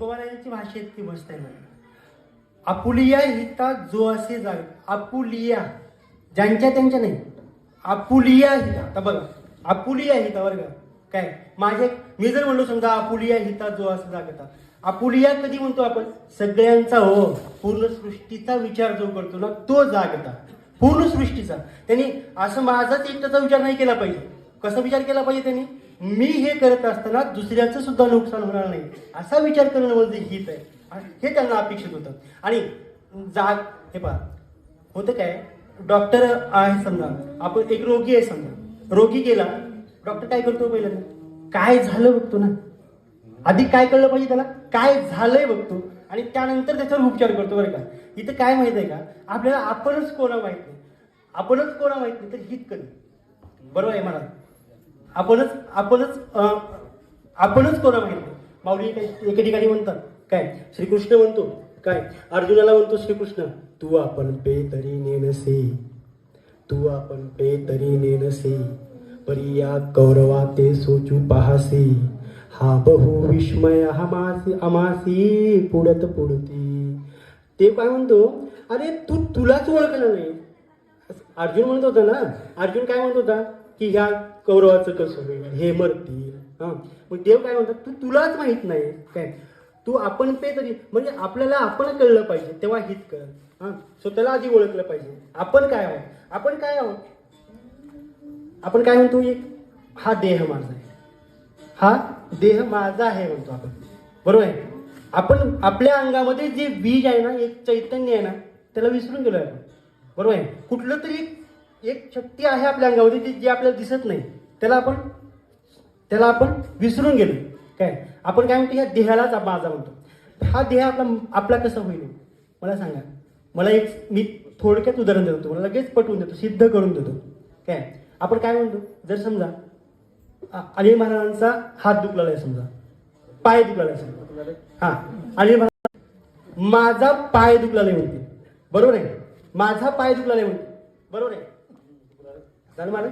पिता जयते तुकोबारायांची भाषा इतकी मस्त आहे ना आपुलिया हिता जो असे जावे. आपुलिया. ज्यांच्या त्यांच्या नाही. आपुलिया हिता. आता बघा. आपुलिया हिता बरं का? काय? माझे मी जर म्हणलो समजा आपुलिया हिता जो असे जागता आपुलिया कधी म्हणतो आपण? सगळ्यांचा हो. पूर्ण सृष्टीचा विचार जो करतो ना तो जागता पूर्ण सृष्टीचा. त्यांनी असं माझाच एकट्याचा विचार नाही केला पाहिजे. कसा विचार केला पाहिजे त्यांनी? मी हे करत असताना दुसऱ्याचं सुद्धा नुकसान होणार नाही. असा विचार करणं म्हणजे हित आहे. हे त्यांना अपेक्षित होतं. आणि जाग हे पहा. होतं काय? डॉक्टर आहे समजा. आपण एक रोगी आहे समजा. रोगी गेला. डॉक्टर काय करतो पहिल्यांदा? काय झालं बघतो ना? आधी काय कळलं पाहिजे त्याला? काय झालंय बघतो. आणि त्यानंतर त्याच्यावर उपचार करतो बरं का? इथं काय माहीत आहे का? आपल्याला आपणच कोणा माहीत नाही. आपणच कोणा माहीत नाही तर हित कधी? बरोबर आहे मला? आपणच आपणच आपणच कोणा माहीत माऊली काही एके ठिकाणी म्हणतात. काय? श्रीकृष्ण म्हणतो. काय? अर्जुनाला म्हणतो श्रीकृष्ण तू आपण पे तरी नेनसे. तू आपण पे तरी नेनसे. परिया कौरवा ते सोचू पहासे. हा बहु विस्मय हमासी अमासी पुढत पुढती. ते काय म्हणतो? अरे तू तुलाच ओळखलं नाही. अर्जुन म्हणत होता ना? अर्जुन काय म्हणत होता? की ह्या कौरवाचं कसं होईल? हे मरतील. हा. मग देव काय म्हणतात? तू तुलाच माहीत नाही. काय? तू आपण पे तरी म्हणजे आपल्याला आपण कळलं पाहिजे तेव्हा हित कर. हा. स्वतःला आधी ओळखलं पाहिजे. आपण काय आहोत? आपण काय आहोत? आपण काय म्हणतो? एक हा देह माझा आहे. हा देह माझा आहे म्हणतो आपण. बरोबर आहे? आपण आपल्या अंगामध्ये जे बीज आहे ना एक चैतन्य आहे ना त्याला विसरून गेलो आपण. बरोबर आहे? कुठलं तरी एक- शक्ती आहे आपल्या अंगामध्ये जी जी आपल्याला दिसत नाही त्याला आपण त्याला आपण विसरून गेलो. काय? आपण काय म्हणतो ह्या देहालाच माझा म्हणतो. हा देह आपला आपला कसा होईल? मला सांगा. मला एक मी थोडक्यात उदाहरण देतो मला लगेच पटवून देतो सिद्ध करून देतो. काय? आपण काय म्हणतो? जर समजा अनिल महाराजांचा हात दुखलेला आहे समजा. पाय दुखलेला आहे समजा. हा. अनिल महाराज माझा पाय दुखलेला आहे म्हणते. बरोबर आहे? माझा पाय दुखलेला आहे म्हणते. बरोबर आहे? झालं मला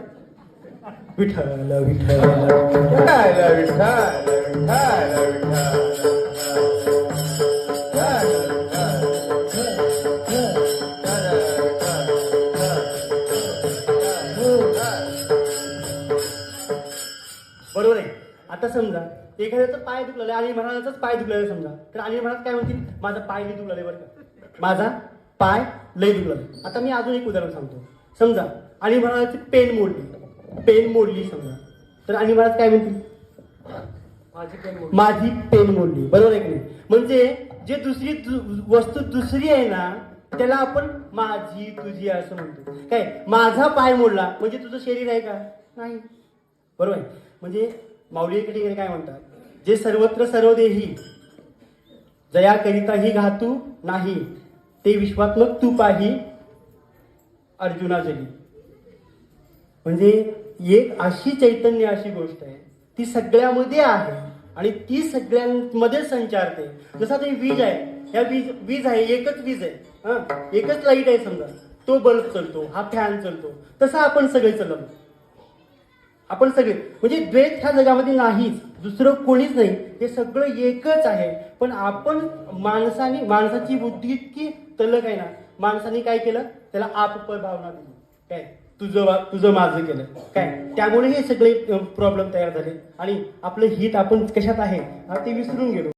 विठ्ठल विठ्ठल विठ्ठल विठ्ठल विठ्ठल बरोबर आहे. आता समजा एखाद्याचं पाय दुखलेला आहे आणि महाराजाचाच पाय दुखलेला समजा. तर आणि महाराज काय म्हणतील? माझा पाय लई दुखलेला बरं का. माझा पाय लई दुखलेला आता मी अजून एक उदाहरण सांगतो. समजा अनिल महाराजाची पेन मोडली. पेन मोडली समजा. तर अनिल महाराज काय म्हणतील? माझी पेन मोठी. माझी पेन मोडली. बरोबर आहे की नाही? म्हणजे जे दुसरी वस्तू दुसरी आहे ना त्याला आपण माझी तुझी असं म्हणतो. काय? माझा पाय मोडला. म्हणजे तुझं शरीर आहे का? नाही. बरोबर आहे. म्हणजे माऊली एके ठिकाणी काय म्हणतात? जे सर्वत्र सर्व देही जया करिताही घातू नाही ते विश्वात्मक तू पाही अर्जुना जगी. म्हणजे एक अशी चैतन्य अशी गोष्ट आहे ती सगळ्यामध्ये आहे आणि ती सगळ्यांमध्ये संचारते. जसा ते वीज आहे ह्या वीज वीज आहे एकच वीज आहे. हा? एकच लाइट आहे समजा. तो बल्ब चलतो हा फॅन चलतो तसं आपण सगळे चलवतो आपण सगळे म्हणजे द्वेष ह्या जगामध्ये नाहीच दुसरं कोणीच नाही. हे सगळं एकच आहे. पण आपण माणसाने माणसाची बुद्धी इतकी तलक आहे ना माणसाने काय केलं? त्याला आपपर भावना दिली. काय? तुझं तुझं माझं केलं. काय? त्यामुळे हे सगळे प्रॉब्लेम तयार झाले. आणि आपलं हित आपण कशात आहे हा ते विसरून गेलो.